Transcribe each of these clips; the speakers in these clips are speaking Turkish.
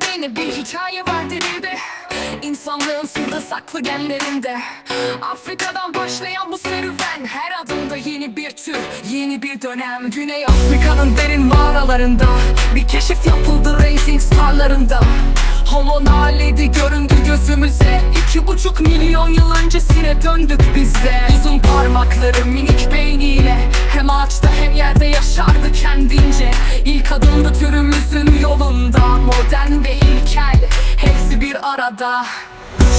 beni. Bir hikaye var dilimde İnsanlığın sırrı saklı genlerinde. Afrika'dan başlayan bu serüven. Her adımda yeni bir tür, yeni bir dönem. Güney Afrika'nın derin mağaralarında. Bir keşif yapıldı racing starlarında. Homo naledi göründü gözümüze. İki buçuk milyon yıl öncesine döndük biz de. Uzun parmakları minik beyniyle. Hem ağaçta hem yerde yaşardı kendince. İlk adımdı türümüzün yolunda. Modern Arada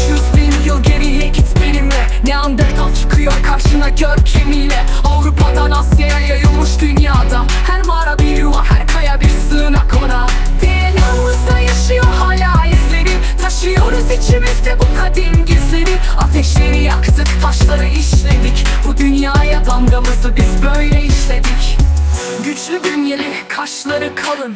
300 bin yıl geriye git benimle. Neandertal çıkıyor karşına görkemiyle Avrupa'dan Asya'ya yayılmış dünyada. Her mağara bir yuva her kaya bir sığınak ona. DNA'mızda yaşıyor hala izleri. Taşıyoruz içimizde bu kadim gizleri. Ateşleri yaktık taşları işledik. Bu dünyaya damgamızı biz böyle işledik Güçlü bünyeli, kaşları kalın.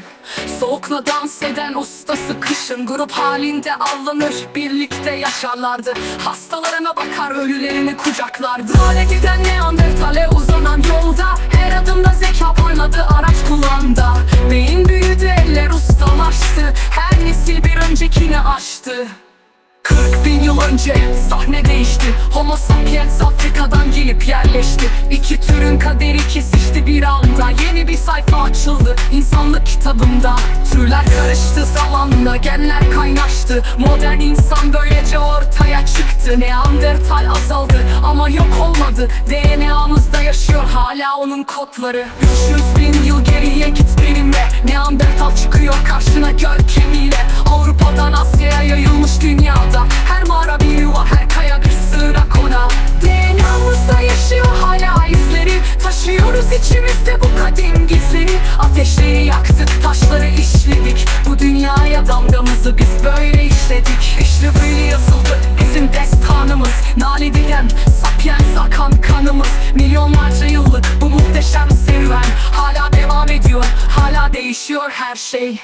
Soğukla dans eden ustası kışın Grup halinde avlanır, birlikte yaşarlardı. Hastalarına bakar, ölülerini kucaklardı. Hale giden Neandertal'e uzanan yolda Her adımda zeka oynadı, araç kullandı. Beyin büyüdü, eller ustalaştı. Her nesil bir öncekini aştı. 40 bin yıl önce sahne değişti. Homo sapiens Afrika'dan gelip yerleşti. İki türün kaderi kesişti sayfa açıldı insanlık kitabında Türler karıştı zamanla genler kaynaştı. Modern insan böylece ortaya çıktı. Neandertal azaldı ama yok olmadı. DNA'mızda yaşıyor hala onun kodları. 300 bin yıl geriye Ateşleri yaktık taşları işledik. Bu dünyaya damgamızı biz böyle işledik. İşte böyle yazıldı bizim destanımız. Naledigen sapiens akan kanımız. Milyonlarca yıllık bu muhteşem serüven. Hala devam ediyor hala değişiyor her şey